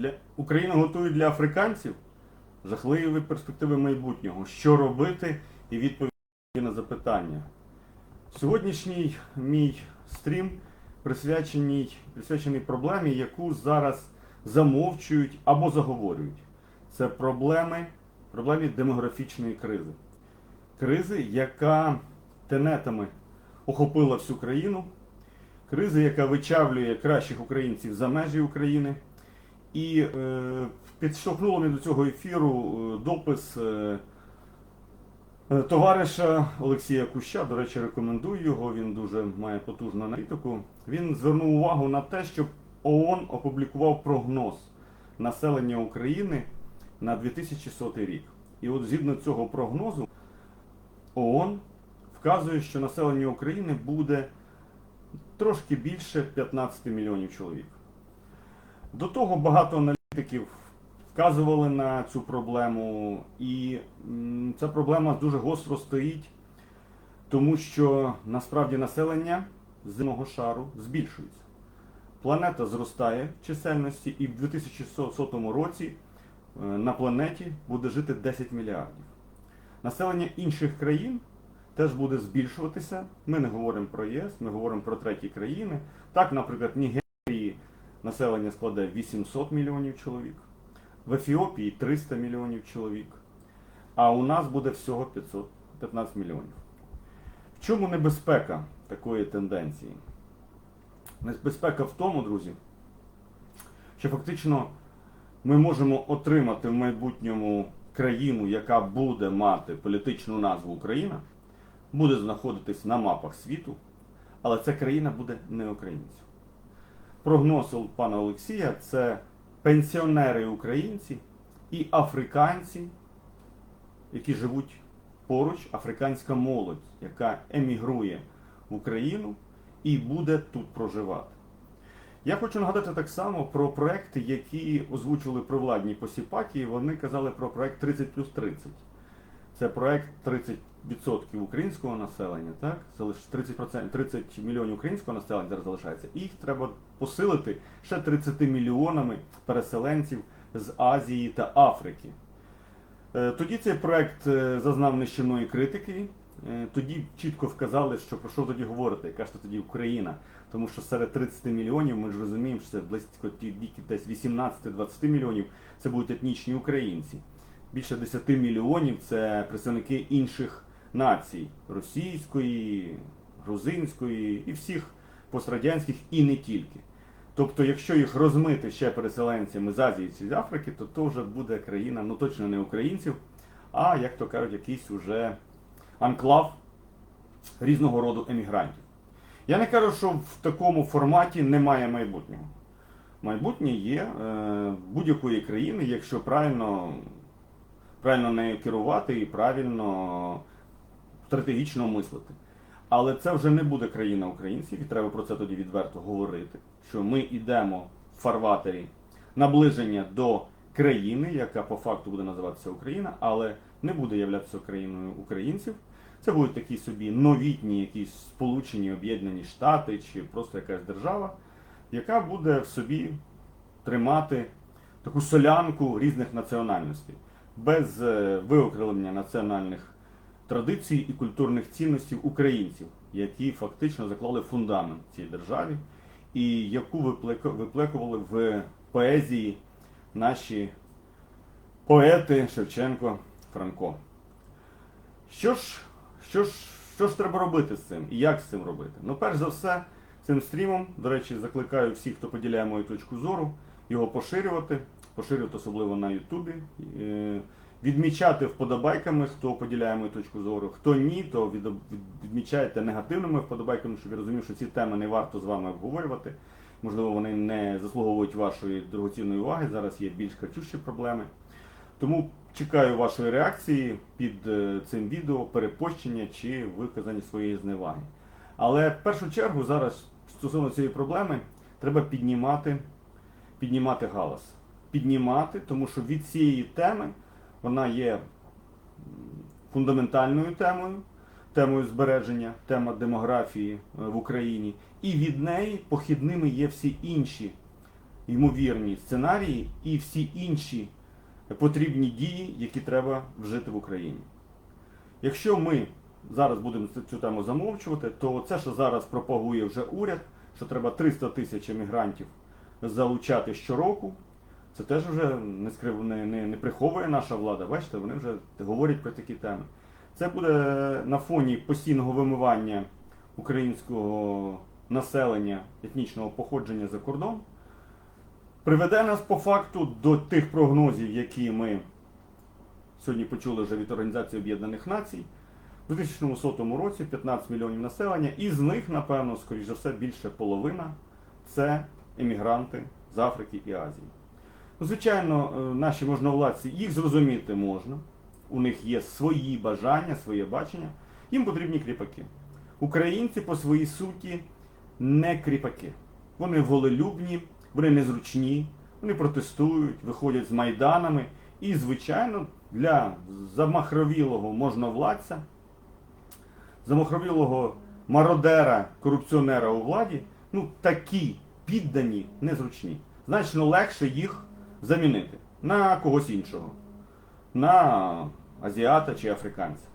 для Україну готують для африканців жахливі перспективи майбутнього. Що робити і відповіді на запитання. Сьогоднішній мій стрім присвячений, присвячений проблемі, яку зараз замовчують або заговорюють. Це проблеми, проблемі демографічної кризи. Кризи, яка тенетами охопила всю країну, кризи, яка вичавлює кращих українців за межі України. І е, підштовхнуло мене до цього ефіру е, допис е, е, товариша Олексія Куща. До речі, рекомендую його. Він дуже має потужну аналітику. Він звернув увагу на те, що ООН опублікував прогноз населення України на 2100 рік. І от згідно цього прогнозу, ООН вказує, що населення України буде трошки більше 15 мільйонів чоловік. До того багато аналітиків вказували на цю проблему, і ця проблема дуже гостро стоїть, тому що насправді населення земного шару збільшується. Планета зростає в чисельності, і в 2100 році е, на планеті буде жити 10 мільярдів. Населення інших країн теж буде збільшуватися. Ми не говоримо про ЄС, ми говоримо про треті країни. Так, наприклад, Нігерії населення складе 800 мільйонів чоловік, в Ефіопії 300 мільйонів чоловік, а у нас буде всього 515 мільйонів. В чому небезпека такої тенденції? Небезпека в тому, друзі, що фактично ми можемо отримати в майбутньому країну, яка буде мати політичну назву Україна, буде знаходитись на мапах світу, але ця країна буде не українців. Прогноз пана Олексія це пенсіонери українці і африканці, які живуть поруч, африканська молодь, яка емігрує в Україну і буде тут проживати. Я хочу нагадати так само про проекти, які озвучили провладні посіпаки. Вони казали про проект 30 плюс 30. Це проект 30% українського населення, так? Це лише 30%, 30 мільйонів українського населення зараз залишається. Їх треба посилити ще 30 мільйонами переселенців з Азії та Африки. Е, Тоді цей проект е, зазнав нищівної критики. Е, Тоді чітко вказали, що про що тоді говорити, яка ж то тоді Україна. Тому що серед 30 мільйонів ми ж розуміємо, що це близько десь 18-20 мільйонів це будуть етнічні українці. Більше 10 мільйонів це представники інших націй російської, грузинської і всіх пострадянських і не тільки. Тобто, якщо їх розмити ще переселенцями з Азії чи з Африки, то то вже буде країна, ну точно не українців, а як то кажуть, якийсь уже анклав різного роду емігрантів. Я не кажу, що в такому форматі немає майбутнього. Майбутнє є е, будь-якої країни, якщо правильно, правильно нею керувати і правильно стратегічно мислити. Але це вже не буде країна українців, і треба про це тоді відверто говорити. Що ми йдемо в фарватері наближення до країни, яка по факту буде називатися Україна, але не буде являтися країною українців. Це будуть такі собі новітні, якісь сполучені об'єднані штати чи просто якась держава, яка буде в собі тримати таку солянку різних національностей, без е, виокремлення національних традицій і культурних цінностей українців, які фактично заклали фундамент цій державі, і яку виплекували в поезії наші поети Шевченко, Франко. Що ж, що ж, що ж треба робити з цим і як з цим робити? Ну, перш за все, цим стрімом, до речі, закликаю всіх, хто поділяє мою точку зору, його поширювати, поширювати особливо на Ютубі, е, відмічати вподобайками, хто поділяє мою точку зору. Хто ні, то від- відмічайте негативними вподобайками, щоб я розумів, що ці теми не варто з вами обговорювати. Можливо, вони не заслуговують вашої дорогоцінної уваги. Зараз є більш кричущі проблеми. Тому чекаю вашої реакції під е, цим відео, перепощення чи виказання своєї зневаги. Але в першу чергу зараз стосовно цієї проблеми треба піднімати, піднімати галас. Піднімати, тому що від цієї теми вона є фундаментальною темою, темою збереження, тема демографії е, в Україні. І від неї похідними є всі інші ймовірні сценарії і всі інші потрібні дії, які треба вжити в Україні. Якщо ми зараз будемо цю- цю тему замовчувати, то це, що зараз пропагує вже уряд, що треба 300 тисяч емігрантів залучати щороку, це теж вже не, скрив, не, не, не приховує наша влада. Бачите, вони вже говорять про такі теми. Це буде на фоні постійного вимивання українського населення етнічного походження за кордон. Приведе нас по факту до тих прогнозів, які ми сьогодні почули вже від Організації Об'єднаних Націй. У 2100 році 15 мільйонів населення, і з них, напевно, скоріш за все, більше половина це емігранти з Африки і Азії. Звичайно, е, наші можновладці, їх зрозуміти можна. У них є свої бажання, своє бачення. Їм потрібні кріпаки. Українці по своїй суті не кріпаки. Вони волелюбні, вони незручні, вони протестують, виходять з майданами. І, звичайно, для замахровілого можновладця, замахровілого мародера, корупціонера у владі, ну такі піддані незручні. Значно легше їх замінити на когось іншого, на азіата чи африканця.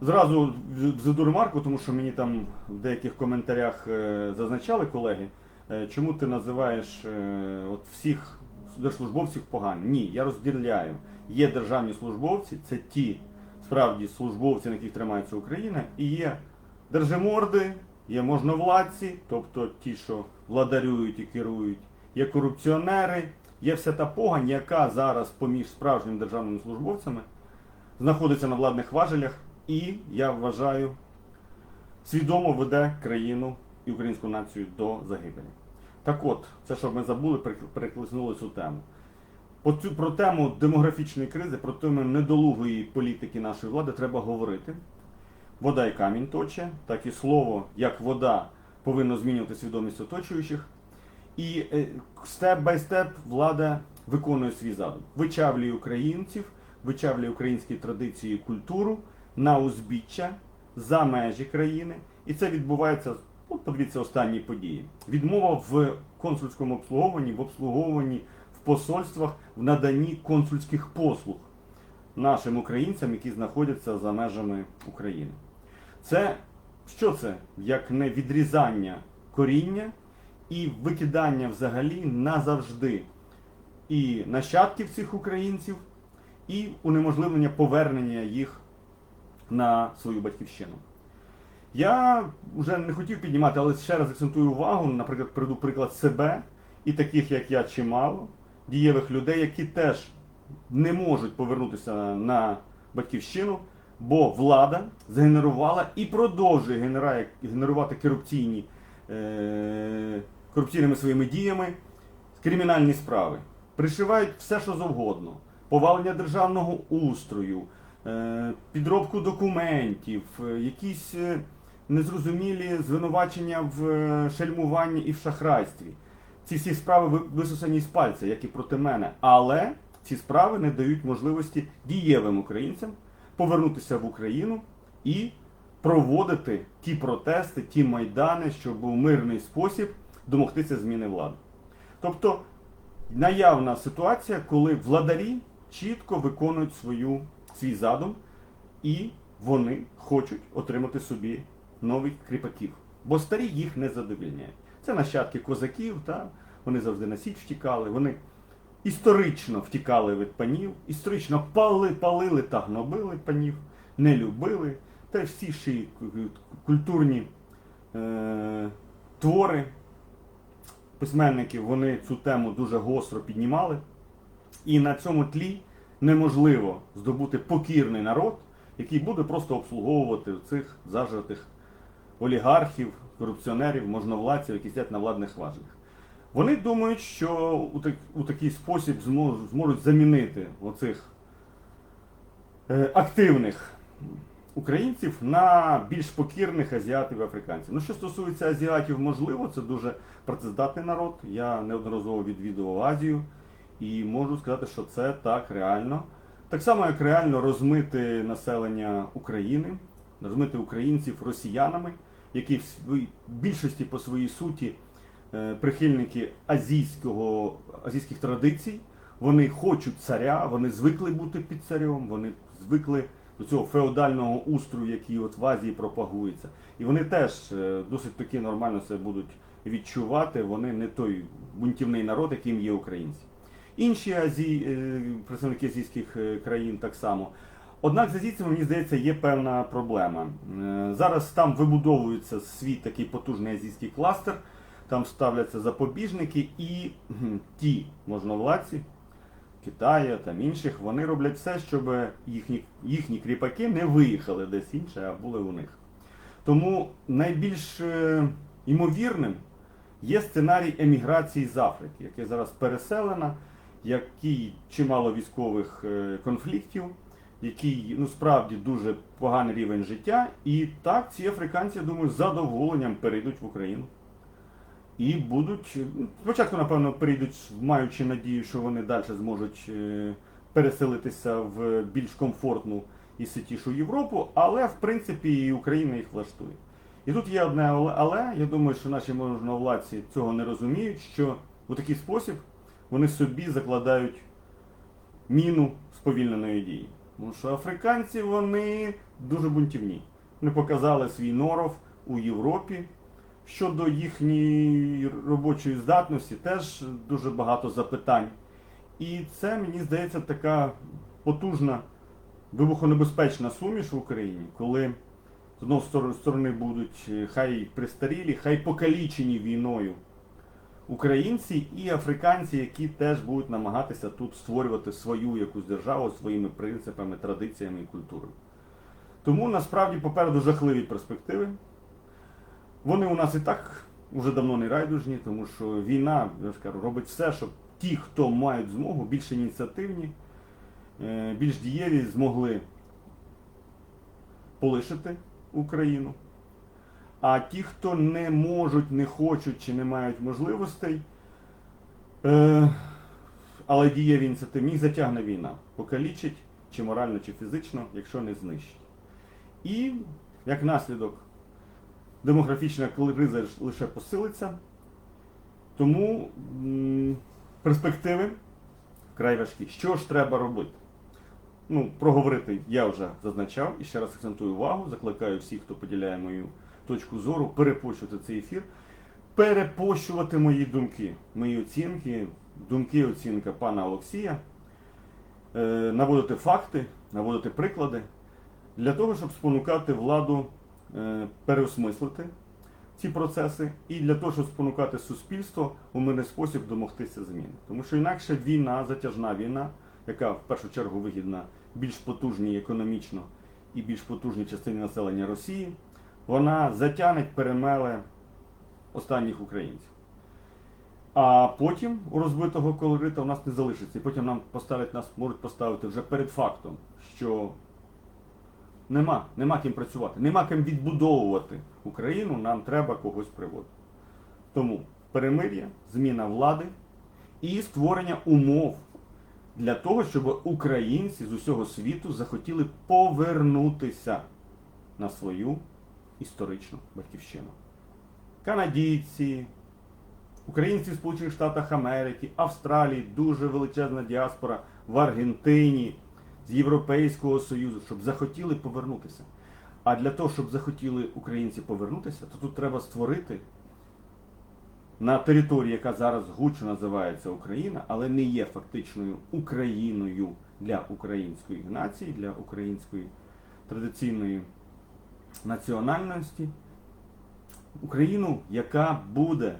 Зразу взведу ремарку, тому що мені там в деяких коментарях е, зазначали колеги, е, чому ти називаєш е, от всіх держслужбовців поганими. Ні, я розділяю. Є державні службовці, це ті справді службовці, на яких тримається Україна, і є держиморди, є можновладці, тобто ті, що владарюють і керують, є корупціонери, є вся та погань, яка зараз поміж справжніми державними службовцями знаходиться на владних важелях і, я вважаю, свідомо веде країну і українську націю до загибелі. Так от, це щоб ми забули, перекликнули цю тему. По цю, про тему демографічної кризи, про тему недолугої політики нашої влади треба говорити. Вода і камінь точе, так і слово, як вода, повинно змінювати свідомість оточуючих. І степ бай степ влада виконує свій задум. Вичавлює українців, вичавлює українські традиції і культуру на узбіччя за межі країни. І це відбувається, от подивіться останні події. Відмова в консульському обслуговуванні, в обслуговуванні в посольствах, в наданні консульських послуг нашим українцям, які знаходяться за межами України. Це що це? Як не відрізання коріння і викидання взагалі назавжди і нащадків цих українців, і унеможливлення повернення їх на свою батьківщину. Я вже не хотів піднімати, але ще раз акцентую увагу, наприклад, приведу приклад себе і таких, як я, чимало, дієвих людей, які теж не можуть повернутися на батьківщину, бо влада згенерувала і продовжує генерувати корупційні, е, корупційними своїми діями кримінальні справи. Пришивають все, що завгодно. Повалення державного устрою, е, підробку документів, е, якісь е, незрозумілі звинувачення в шельмуванні і в шахрайстві. Ці всі справи ви- висосані з пальця, як і проти мене. Але ці справи не дають можливості дієвим українцям повернутися в Україну і проводити ті протести, ті майдани, щоб у мирний спосіб домогтися зміни влади. Тобто наявна ситуація, коли владарі чітко виконують свою, свій задум, і вони хочуть отримати собі нових кріпаків. Бо старі їх не задовільняють. Це нащадки козаків, та? вони завжди на січ втікали, вони історично втікали від панів, історично пали, палили та гнобили панів, не любили. Та всі ще культурні е, твори письменників вони цю тему дуже гостро піднімали. І на цьому тлі неможливо здобути покірний народ, який буде просто обслуговувати цих зажитих олігархів, корупціонерів, можновладців, які сидять на владних важелях. Вони думають, що у, так, у такий спосіб зможуть, зможуть замінити оцих е, активних українців на більш покірних азіатів і африканців. Ну, що стосується азіатів, можливо, це дуже працездатний народ. Я неодноразово відвідував Азію і можу сказати, що це так реально. Так само, як реально розмити населення України, розмити українців росіянами, які в більшості по своїй суті е, прихильники азійського, азійських традицій. Вони хочуть царя, вони звикли бути під царем, вони звикли до цього феодального устрою, який от в Азії пропагується. І вони теж е, досить таки нормально це будуть відчувати. Вони не той бунтівний народ, яким є українці. Інші азій, е, представники азійських е, країн так само. Однак з азійцями, мені здається, є певна проблема. Зараз там вибудовується свій такий потужний азійський кластер, там ставляться запобіжники, і ті можновладці Китаю там інших, вони роблять все, щоб їхні, їхні кріпаки не виїхали десь інше, а були у них. Тому найбільш е, ймовірним є сценарій еміграції з Африки, яка зараз переселена, який чимало військових е, конфліктів, який ну справді дуже поганий рівень життя. І так ці африканці, я думаю, з задоволенням перейдуть в Україну. І будуть, ну, спочатку, напевно, прийдуть, маючи надію, що вони далі зможуть е, переселитися в більш комфортну і ситішу Європу, але в принципі і Україна їх влаштує. І тут є одне але, але я думаю, що наші можновладці цього не розуміють, що у такий спосіб вони собі закладають міну сповільненої дії. Тому що африканці вони дуже бунтівні. Вони показали свій норов у Європі. Щодо їхньої робочої здатності, теж дуже багато запитань. І це, мені здається, така потужна вибухонебезпечна суміш в Україні, коли з одної сторони будуть е, хай пристарілі, хай покалічені війною українці і африканці, які теж будуть намагатися тут створювати свою якусь державу своїми принципами, традиціями і культурою. Тому насправді попереду жахливі перспективи. Вони у нас і так вже давно не райдужні, тому що війна, я ж кажу, робить все, щоб ті, хто мають змогу, більш ініціативні, е, більш дієві, змогли полишити Україну. А ті, хто не можуть, не хочуть чи не мають можливостей, е, але дієві ініціативні, їх затягне війна, покалічить чи морально, чи фізично, якщо не знищить. І як наслідок демографічна криза лише посилиться. Тому перспективи вкрай важкі. Що ж треба робити? Ну, проговорити я вже зазначав і ще раз акцентую увагу, закликаю всіх, хто поділяє мою точку зору, перепощувати цей ефір, перепощувати мої думки, мої оцінки, думки, оцінка пана Олексія, е, наводити факти, наводити приклади для того, щоб спонукати владу переосмислити ці процеси і для того, щоб спонукати суспільство у мирний спосіб домогтися змін. Тому що інакше війна, затяжна війна, яка в першу чергу вигідна більш потужній економічно і більш потужній частині населення Росії, вона затягне, перемеле останніх українців. А потім у розбитого колорита у нас не залишиться. І потім нам поставлять нас, можуть поставити вже перед фактом, що Нема, нема ким працювати, нема ким відбудовувати Україну, нам треба когось приводити. Тому перемир'я, зміна влади і створення умов для того, щоб українці з усього світу захотіли повернутися на свою історичну батьківщину. Канадійці, українці в Сполучених Штатах Америки, Австралії, дуже величезна діаспора в Аргентині з Європейського Союзу, щоб захотіли повернутися. А для того, щоб захотіли українці повернутися, то тут треба створити на території, яка зараз гучно називається Україна, але не є фактичною Україною для української нації, для української традиційної національності. Україну, яка буде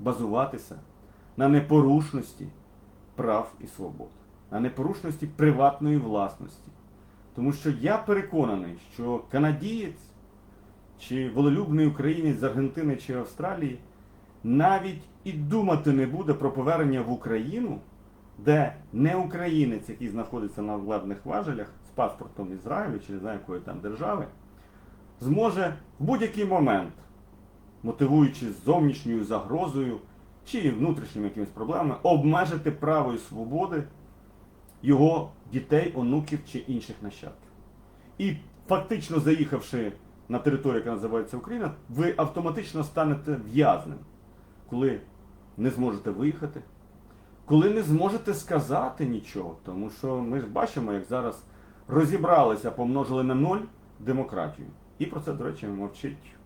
базуватися на непорушності прав і свобод на непорушності приватної власності. Тому що я переконаний, що канадієць чи волелюбний українець з Аргентини чи Австралії навіть і думати не буде про повернення в Україну, де не українець, який знаходиться на владних важелях з паспортом Ізраїлю чи не знаю якої там держави, зможе в будь-який момент, мотивуючись зовнішньою загрозою чи внутрішніми якимись проблемами, обмежити право і свободи його дітей, онуків чи інших нащадків. І фактично заїхавши на територію, яка називається Україна, ви автоматично станете в'язнем, коли не зможете виїхати, коли не зможете сказати нічого, тому що ми ж бачимо, як зараз розібралися, помножили на ноль демократію. І про це, до речі, мовчить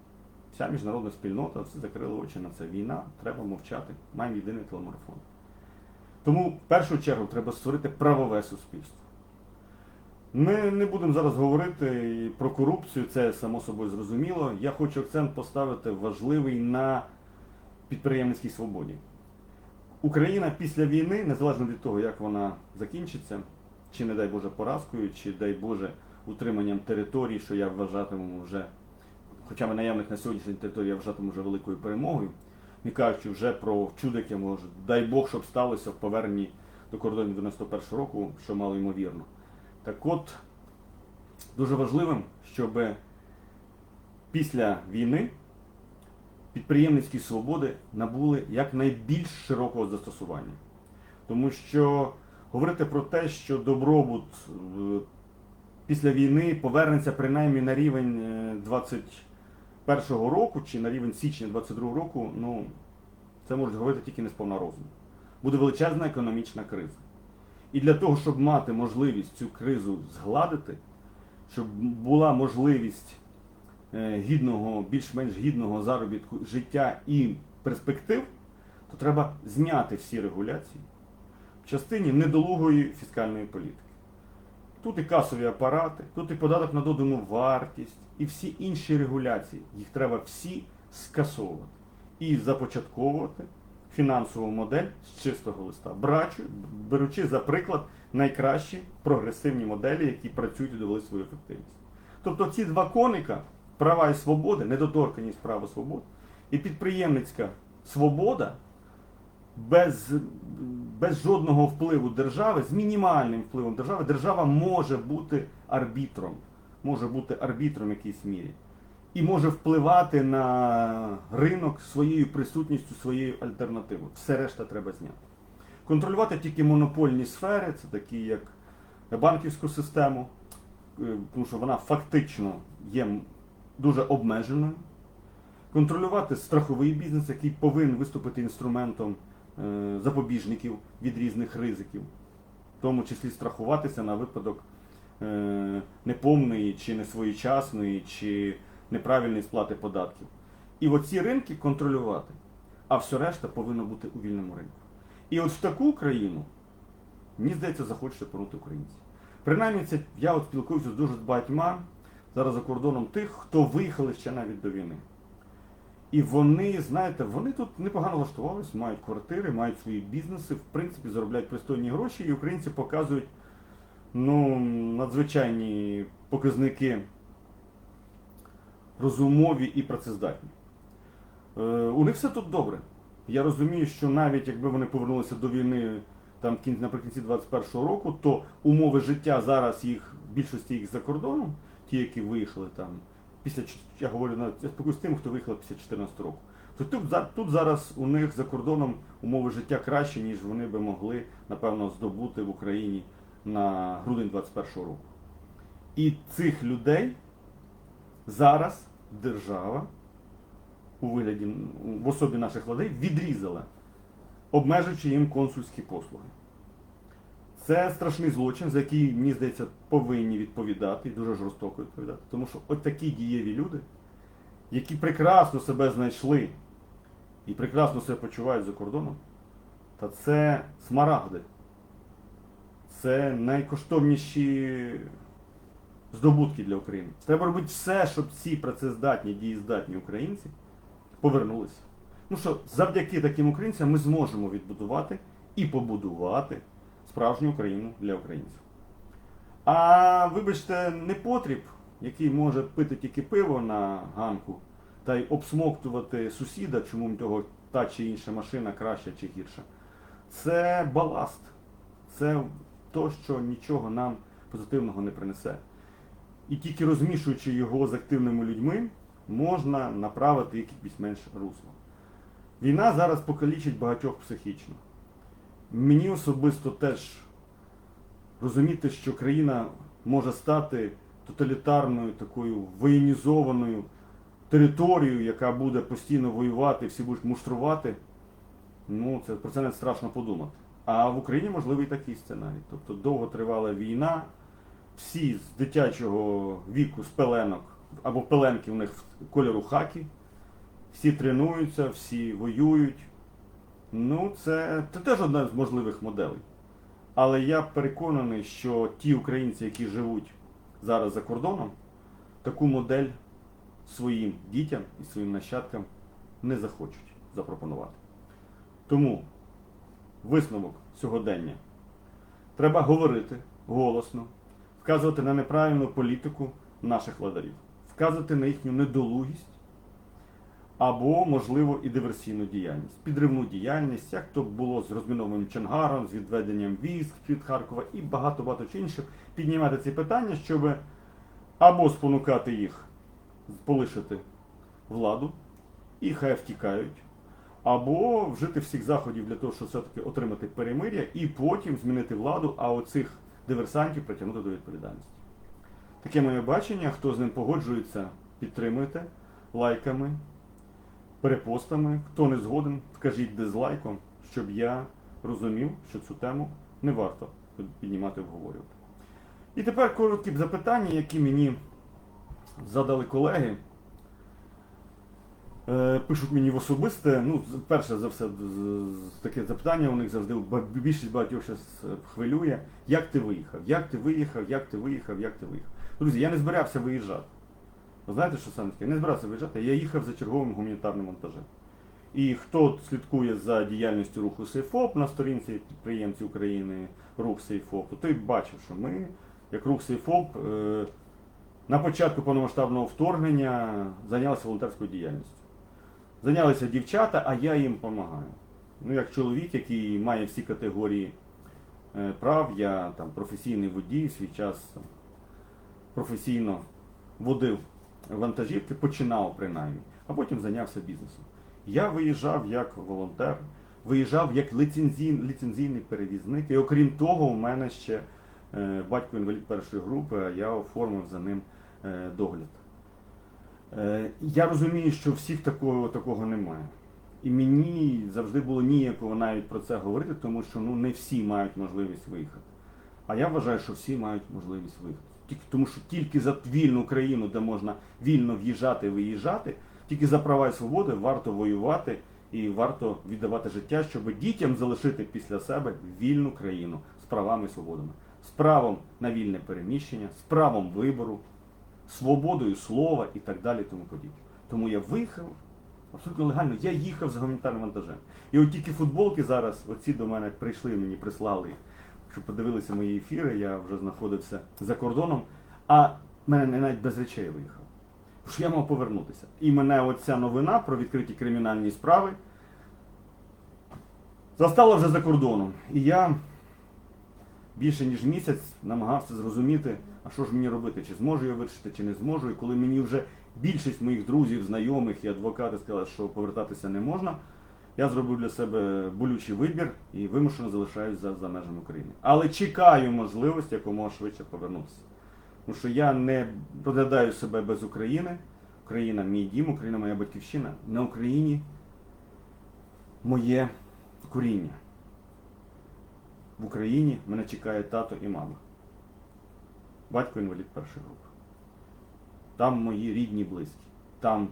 вся міжнародна спільнота, всі закрили очі на це. Війна, треба мовчати. Маємо єдиний телемарафон. Тому в першу чергу треба створити правове суспільство. Ми не будемо зараз говорити про корупцію, це само собою зрозуміло. Я хочу акцент поставити важливий на підприємницькій свободі. Україна після війни, незалежно від того, як вона закінчиться, чи не дай Боже поразкою, чи дай Боже утриманням територій, що я вважатиму вже, хоча б наявних на сьогоднішній території я вважатиму вже великою перемогою, не кажучи вже про чудо, яке може, дай Бог, щоб сталося в поверненні до кордонів 91 року, що мало ймовірно. Так от, дуже важливим, щоб після війни підприємницькі свободи набули якнайбільш широкого застосування. Тому що говорити про те, що добробут е, після війни повернеться принаймні на рівень е, 21-го року чи на рівень січня 22-го року, ну, це можуть говорити тільки не сповна розуму. Буде величезна економічна криза. І для того, щоб мати можливість цю кризу згладити, щоб була можливість е, гідного, більш-менш гідного заробітку життя і перспектив, то треба зняти всі регуляції в частині недолугої фіскальної політики. Тут і касові апарати, тут і податок на додану вартість, і всі інші регуляції. Їх треба всі скасовувати і започатковувати фінансову модель з чистого листа, брачу, беручи за приклад найкращі прогресивні моделі, які працюють і довели свою ефективність. Тобто ці два коника, права і свободи, недоторканність права і свобод, і підприємницька свобода без, без жодного впливу держави, з мінімальним впливом держави, держава може бути арбітром, може бути арбітром в якійсь мірі. І може впливати на ринок своєю присутністю, своєю альтернативою. Все решта треба зняти. Контролювати тільки монопольні сфери, це такі як банківську систему, е, тому що вона фактично є дуже обмеженою. Контролювати страховий бізнес, який повинен виступити інструментом запобіжників від різних ризиків, в тому числі страхуватися на випадок е, неповної чи несвоєчасної, чи неправильної сплати податків. І оці ринки контролювати, а все решта повинно бути у вільному ринку. І от в таку країну, мені здається, захочеться повернути українці. Принаймні, це я от спілкуюся з дуже багатьма зараз за кордоном тих, хто виїхали ще навіть до війни. І вони, знаєте, вони тут непогано влаштувались, мають квартири, мають свої бізнеси, в принципі, заробляють пристойні гроші, і українці показують ну, надзвичайні показники розумові і працездатні. Е, у них все тут добре. Я розумію, що навіть якби вони повернулися до війни там кін- наприкінці 21-го року, то умови життя зараз їх, більшості їх за кордоном, ті, які виїхали там, після я говорю на я спілкуюсь з тим, хто виїхав після 14 року. То тут, тут зараз у них за кордоном умови життя кращі, ніж вони би могли, напевно, здобути в Україні на грудень 21-го року. І цих людей зараз держава у вигляді в особі наших владей відрізала, обмежуючи їм консульські послуги. Це страшний злочин, за який, мені здається, повинні відповідати і дуже жорстоко відповідати. Тому що от такі дієві люди, які прекрасно себе знайшли і прекрасно себе почувають за кордоном, та це смарагди. Це найкоштовніші здобутки для України. Треба робити все, щоб ці працездатні, дієздатні українці повернулися. Ну що, завдяки таким українцям ми зможемо відбудувати і побудувати справжню Україну для українців. А вибачте, непотріб, який може пити тільки пиво на ганку та й обсмоктувати сусіда, чому того та чи інша машина краща чи гірша. Це баласт. Це то, що нічого нам позитивного не принесе. І тільки розмішуючи його з активними людьми, можна направити якийсь менш русло. Війна зараз покалічить багатьох психічно. Мені особисто теж розуміти, що країна може стати тоталітарною, такою воєнізованою територією, яка буде постійно воювати, всі будуть муштрувати. Ну, це про це не страшно подумати. А в Україні можливий такий сценарій. Тобто довго тривала війна, всі з дитячого віку, з пеленок, або пеленки у них кольору хакі, всі тренуються, всі воюють. Ну, це, це теж одна з можливих моделей. Але я переконаний, що ті українці, які живуть зараз за кордоном, таку модель своїм дітям і своїм нащадкам не захочуть запропонувати. Тому висновок сьогодення. Треба говорити голосно, вказувати на неправильну політику наших владарів, вказувати на їхню недолугість або, можливо, і диверсійну діяльність, підривну діяльність, як то було з розмінованим Чангаром, з відведенням військ від Харкова і багато-багато інших, піднімати ці питання, щоб або спонукати їх полишити владу, і хай втікають, або вжити всіх заходів для того, щоб все-таки отримати перемир'я і потім змінити владу, а оцих диверсантів притягнути до відповідальності. Таке моє бачення. Хто з ним погоджується, підтримуйте лайками, перепостами. Хто не згоден, вкажіть дизлайком, щоб я розумів, що цю тему не варто піднімати обговорювати. І тепер короткі запитання, які мені задали колеги. Е, Пишуть мені в особисте. Ну, перше за все, таке запитання у них завжди більшість багатьох зараз хвилює. Як ти виїхав? Як ти виїхав? Як ти виїхав? Як ти виїхав? Друзі, я не збирався виїжджати. Знаєте, що саме таке? Не збирався виїжджати, я їхав за черговим гуманітарним вантажем. І хто слідкує за діяльністю руху Сейфоп на сторінці підприємців України, рух Сейфоп, то той бачив, що ми, як рух Сейфоп, е, на початку повномасштабного вторгнення зайнялися волонтерською діяльністю. Зайнялися дівчата, а я їм допомагаю. Ну, як чоловік, який має всі категорії е, прав, я там професійний водій, свій час там, професійно водив вантажівки, починав принаймні, а потім зайнявся бізнесом. Я виїжджав як волонтер, виїжджав як ліцензійний, ліцензійний перевізник, і окрім того, у мене ще е, батько інвалід першої групи, а я оформив за ним е, догляд. Е, Я розумію, що всіх такого, такого немає. І мені завжди було ніяково навіть про це говорити, тому що ну, не всі мають можливість виїхати. А я вважаю, що всі мають можливість виїхати. Тому що тільки за вільну країну, де можна вільно в'їжджати і виїжджати, тільки за права і свободи варто воювати і варто віддавати життя, щоб дітям залишити після себе вільну країну з правами і свободами, з правом на вільне переміщення, з правом вибору, свободою слова і так далі. Тому подібне. Тому я виїхав абсолютно легально. Я їхав з гуманітарним вантажем. І от тільки футболки зараз, оці до мене прийшли, мені прислали їх, щоб подивилися мої ефіри, я вже знаходився за кордоном, а мене навіть без речей виїхав. Що я мав повернутися. І мене оця новина про відкриті кримінальні справи застала вже за кордоном. І я більше ніж місяць намагався зрозуміти, а що ж мені робити, чи зможу я вирішити, чи не зможу. І коли мені вже більшість моїх друзів, знайомих і адвокати сказали, що повертатися не можна, я зробив для себе болючий вибір і вимушено залишаюсь за, за межами України. Але чекаю можливості якомога швидше повернутися. Тому що я не розглядаю себе без України. Україна мій дім, Україна моя батьківщина. На Україні моє коріння. В Україні мене чекає тато і мама. Батько інвалід першої групи. Там мої рідні близькі. Там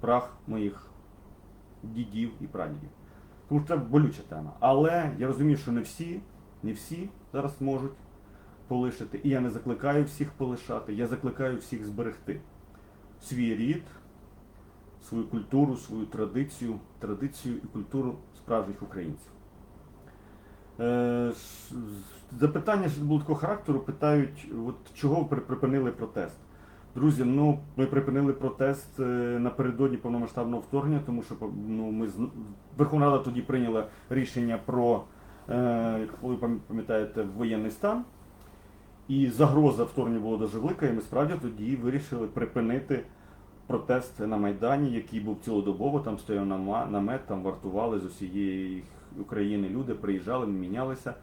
прах моїх дідів і прадідів. Тому що це болюча тема. Але я розумію, що не всі, не всі зараз можуть полишити. І я не закликаю всіх полишати, я закликаю всіх зберегти свій рід, свою культуру, свою традицію, традицію і культуру справжніх українців. Е, Запитання що було такого характеру, питають, от чого припинили протест? Друзі, ну ми припинили протест е, напередодні повномасштабного вторгнення, тому що ну, ми зн- Верховна Рада тоді прийняла рішення про, е, як ви пам- пам'ятаєте, воєнний стан. І загроза вторгнення була дуже велика, і ми справді тоді вирішили припинити протест на Майдані, який був цілодобово, там стояв намет, там вартували з усієї України люди, приїжджали, мінялися.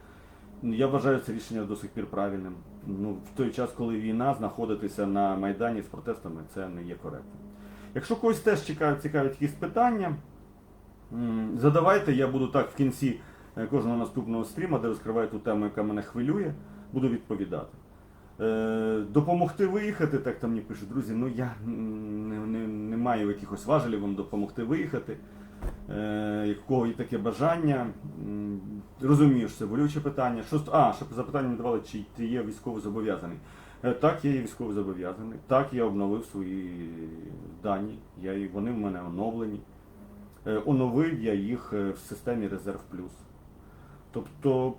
Я вважаю це рішення до сих пір правильним. Ну, в той час, коли війна, знаходитися на Майдані з протестами, це не є коректно. Якщо когось теж цікавить якісь питання, Задавайте, я буду так в кінці е, кожного наступного стріма, де розкриваю ту тему, яка мене хвилює, буду відповідати. Е, допомогти виїхати, так там мені пишуть, друзі, ну я не, не, не маю якихось важелів вам допомогти виїхати. Е, як у кого є таке бажання. Що це болюче питання. Що, а, ще запитання мені давали, чи ти є військово зобов'язаний. Е, Так, я є військово зобов'язаний. Так, я обновив свої дані. Я, вони в мене оновлені. Е, Оновив я їх в системі Резерв Плюс. Тобто,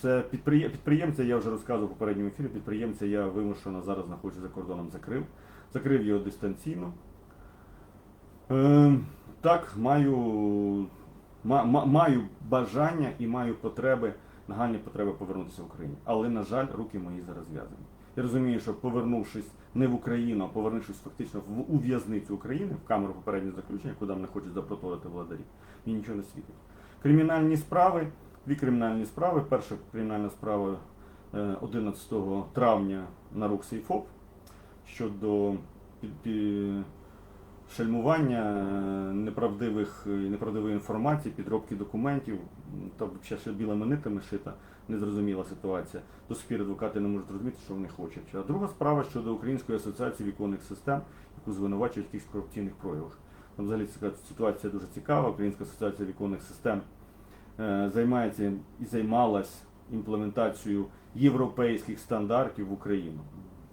це підприє- підприємця, я вже розказував в попередньому ефірі, підприємця я вимушено зараз знаходжусь за кордоном, закрив. Закрив його дистанційно. Е, так, маю, ма, ма- маю бажання і маю потреби, нагальні потреби повернутися в Україну. Але, на жаль, руки мої зараз зв'язані. Я розумію, що повернувшись не в Україну, а повернувшись фактично в у в'язницю України, в камеру попереднього заключення, куди мене хочуть запроторити владарі, мені нічого не світить. Кримінальні справи, дві кримінальні справи. Перша кримінальна справа е, 11 травня на рук Сейфоп щодо шельмування е, неправдивих, е, неправдивої інформації, підробки документів, м, там ще, ще білими нитами шита, незрозуміла ситуація. До сих пір адвокати не можуть зрозуміти, що вони хочуть. А друга справа щодо Української асоціації віконних систем, яку звинувачують в якихось корупційних проявах. Там взагалі ситуація дуже цікава. Українська асоціація віконних систем е, займається і займалась імплементацією європейських стандартів в Україну.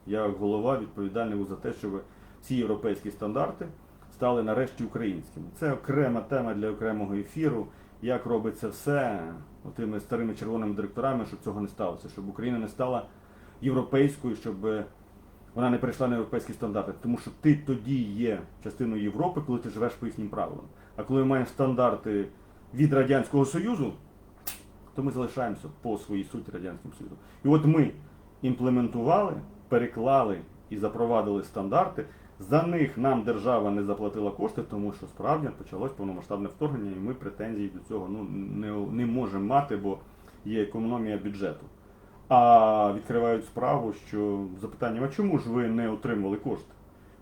Я голова відповідальний за те, щоб ці європейські стандарти стали нарешті українськими. Це окрема тема для окремого ефіру. Як робиться все тими старими червоними директорами, щоб цього не сталося, щоб Україна не стала європейською, щоб вона не перейшла на європейські стандарти. Тому що ти тоді є частиною Європи, коли ти живеш по їхнім правилам. А коли ми маємо стандарти від Радянського Союзу, то ми залишаємося по своїй суті Радянським Союзом. І от ми імплементували, переклали і запровадили стандарти. За них нам держава не заплатила кошти, тому що справді почалось повномасштабне вторгнення, і ми претензій до цього ну, не, не можемо мати, бо є економія бюджету. А відкривають справу, що запитання, а чому ж ви не отримали кошти?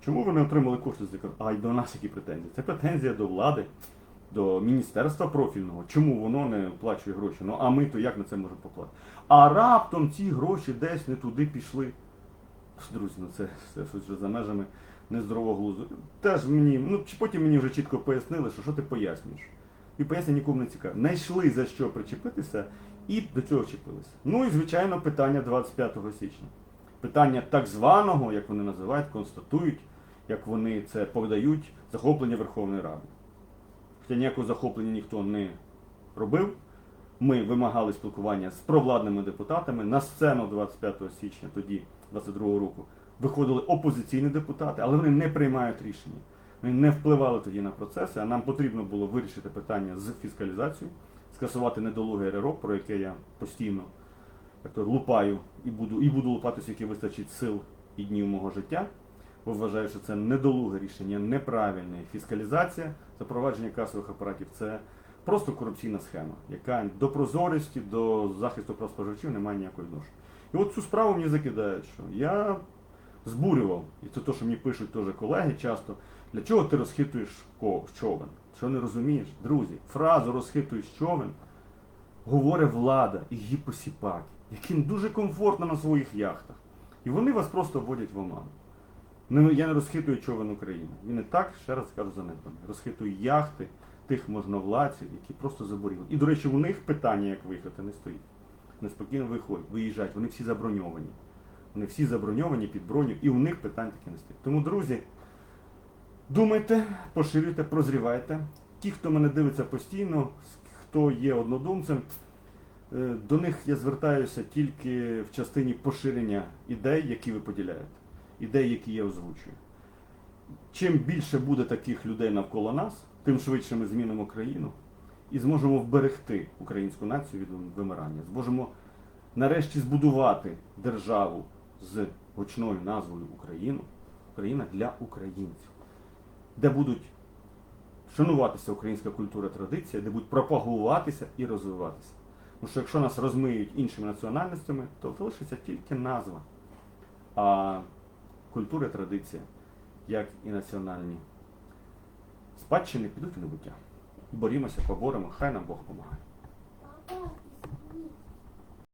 Чому ви не отримали кошти з лікар? А й до нас які претензії? Це претензія до влади, до міністерства профільного. Чому воно не оплачує гроші? Ну а ми то як на це можемо покласти? А раптом ці гроші десь не туди пішли. Друзі, ну це, вже за межами нездорового глузду. Теж мені, ну потім мені вже чітко пояснили, що що ти пояснюєш. І пояснення нікому не цікаве. Знайшли за що причепитися і до цього чіпилися. Ну і звичайно питання 25 січня. Питання так званого, як вони називають, констатують, як вони це подають, захоплення Верховної Ради. Хоча ніякого захоплення ніхто не робив. Ми вимагали спілкування з провладними депутатами. На сцену 25 січня, тоді, 22 року, виходили опозиційні депутати, але вони не приймають рішення. Вони не впливали тоді на процеси, а нам потрібно було вирішити питання з фіскалізацією, скасувати недолуге РРО, про яке я постійно то, лупаю і буду, і буду лупати, скільки вистачить сил і днів мого життя. Бо вважаю, що це недолуге рішення, неправильне. Фіскалізація, запровадження касових апаратів це просто корупційна схема, яка до прозорості, до захисту прав споживачів не має ніякої відношення. І от цю справу мені закидають, що я збурював, і це те, що мені пишуть теж колеги часто, для чого ти розхитуєш човен? Що не розумієш? Друзі, фразу розхитуєш човен говорить влада і її посіпаки, яким дуже комфортно на своїх яхтах. І вони вас просто вводять в оману. Не- Я не розхитую човен України. Він і так, ще раз скажу занедбаний. Розхитую яхти тих можновладців, які просто заборіли. І, до речі, у них питання, як виїхати, не стоїть. Неспокійно виходять, виїжджають, вони всі заброньовані. Вони всі заброньовані під броню, і у них питань таки не стоїть. Тому, друзі, думайте, поширюйте, прозрівайте. Ті, хто мене дивиться постійно, хто є однодумцем, е, до них я звертаюся тільки в частині поширення ідей, які ви поділяєте, ідей, які я озвучую. Чим більше буде таких людей навколо нас, тим швидше ми змінимо країну і зможемо вберегти українську націю від вимирання. Зможемо нарешті збудувати державу з гучною назвою Україну, Україна для українців, де будуть шануватися українська культура традиція, де будуть пропагуватися і розвиватися. Тому що якщо нас розмиють іншими національностями, то залишиться тільки назва. А культура традиція, як і національні спадщини, підуть у небуття. борімося, поборемо, хай нам Бог допомагає. Папа,